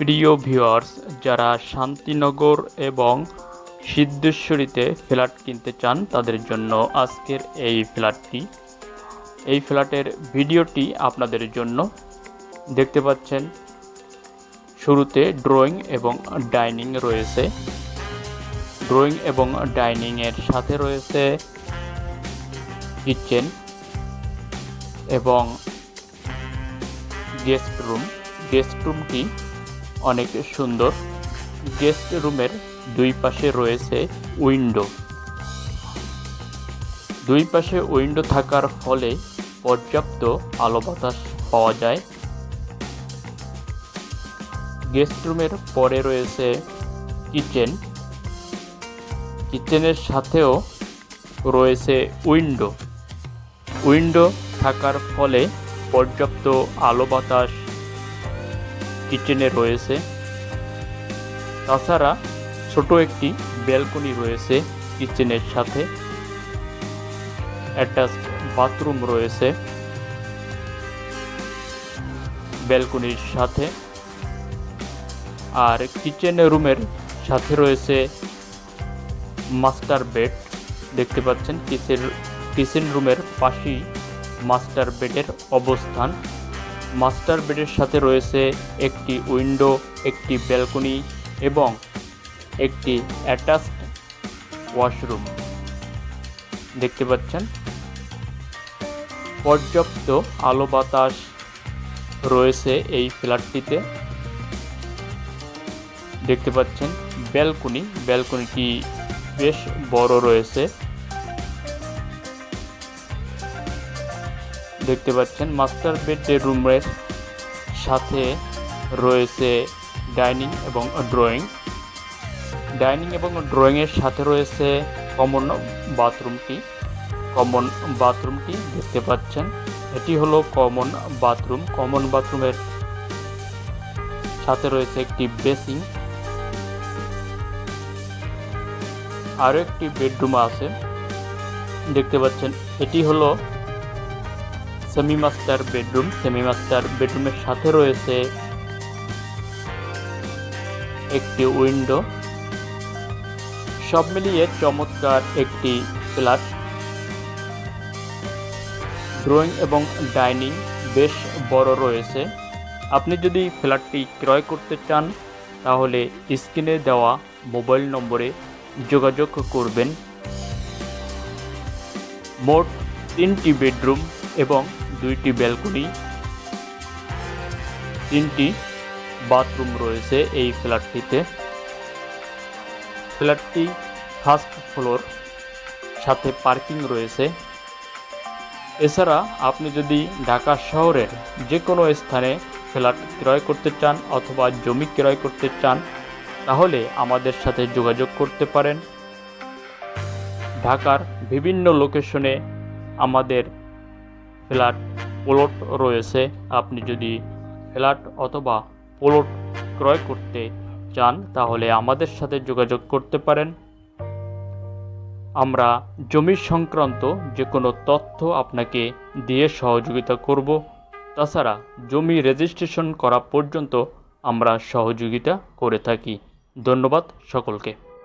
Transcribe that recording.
প্রিয় ভিউয়ার্স, যারা শান্তিনগর এবং সিদ্ধেশ্বরীতে ফ্ল্যাট কিনতে চান, তাদের জন্য আজকের এই ফ্ল্যাটটি। এই ফ্ল্যাটের ভিডিওটি আপনাদের জন্য। দেখতে পাচ্ছেন, শুরুতে ড্রয়িং এবং ডাইনিং রয়েছে। ড্রয়িং এবং ডাইনিংয়ের সাথে রয়েছে কিচেন এবং গেস্ট রুম। গেস্ট রুমটি অনেক সুন্দর। গেস্ট রুমের দুই পাশে রয়েছে উইন্ডো। দুই পাশে উইন্ডো থাকার ফলে পর্যাপ্ত আলো বাতাস পাওয়া যায়। গেস্ট রুমের পরে রয়েছে কিচেন। কিচেনের সাথেও রয়েছে উইন্ডো। উইন্ডো থাকার ফলে পর্যাপ্ত আলো বাতাস কিচেনে রয়েছে। তাছাড়া ছোট একটি ব্যালকনি রয়েছে কিচেনের সাথে। অ্যাটাচ বাথরুম রয়েছে ব্যালকনির সাথে। আর কিচেন রুমের সাথে রয়েছে মাস্টার বেড দেখতে পাচ্ছেন কিচেন কিচেন রুমের পাশেই মাস্টার বেডের অবস্থান। মাস্টার বেডের সাথে রয়েছে একটি উইন্ডো, একটি ব্যালকনি এবং একটি অ্যাটাচড ওয়াশরুম। দেখতে পাচ্ছেন? পর্যাপ্ত আলো বাতাস রয়েছে এই ফ্ল্যাটটিতে। দেখতে পাচ্ছেন ব্যালকনি। ব্যালকনিটি বেশ বড় রয়েছে। দেখতে পাচ্ছেন মাস্টার বেডের রুমের সাথে রয়েছে ডাইনিং এবং ড্রয়িং ডাইনিং এবং ড্রয়িংয়ের সাথে রয়েছে কমন বাথরুমটি কমন বাথরুমটি দেখতে পাচ্ছেন, এটি হলো কমন বাথরুম কমন বাথরুমের সাথে রয়েছে একটি বেসিং আরও একটি বেডরুম আছে। দেখতে পাচ্ছেন, এটি হলো semi master bedroom semi master বেডরুমের সাথে রয়েছে একটি উইন্ডো সব মিলিয়ে চমৎকার একটি ফ্ল্যাট ড্রয়িং এবং ডাইনিং বেশ বড় রয়েছে। আপনি যদি ফ্ল্যাটটি ক্রয় করতে চান, তাহলে স্ক্রিনে দেওয়া মোবাইল নম্বরে যোগাযোগ করবেন। মোট তিনটি বেডরুম এবং দুইটি ব্যালকনি, তিনটি বাথরুম রয়েছে এই ফ্ল্যাটটিতে। ফ্ল্যাটটি ফার্স্ট ফ্লোর, সাথে পার্কিং রয়েছে। এছাড়া আপনি যদি ঢাকা শহরের যে কোনো স্থানে ফ্ল্যাট ক্রয় করতে চান অথবা জমি ক্রয় করতে চান, তাহলে আমাদের সাথে যোগাযোগ করতে পারেন। ঢাকার বিভিন্ন লোকেশনে আমাদের ফ্ল্যাট প্লট রয়েছে। আপনি যদি ফ্ল্যাট অথবা প্লট ক্রয় করতে চান, তাহলে আমাদের সাথে যোগাযোগ করতে পারেন। আমরা জমি সংক্রান্ত যে কোনো তথ্য আপনাকে দিয়ে সহযোগিতা করব। তাছাড়া জমি রেজিস্ট্রেশন করা পর্যন্ত আমরা সহযোগিতা করে থাকি। ধন্যবাদ সকলকে।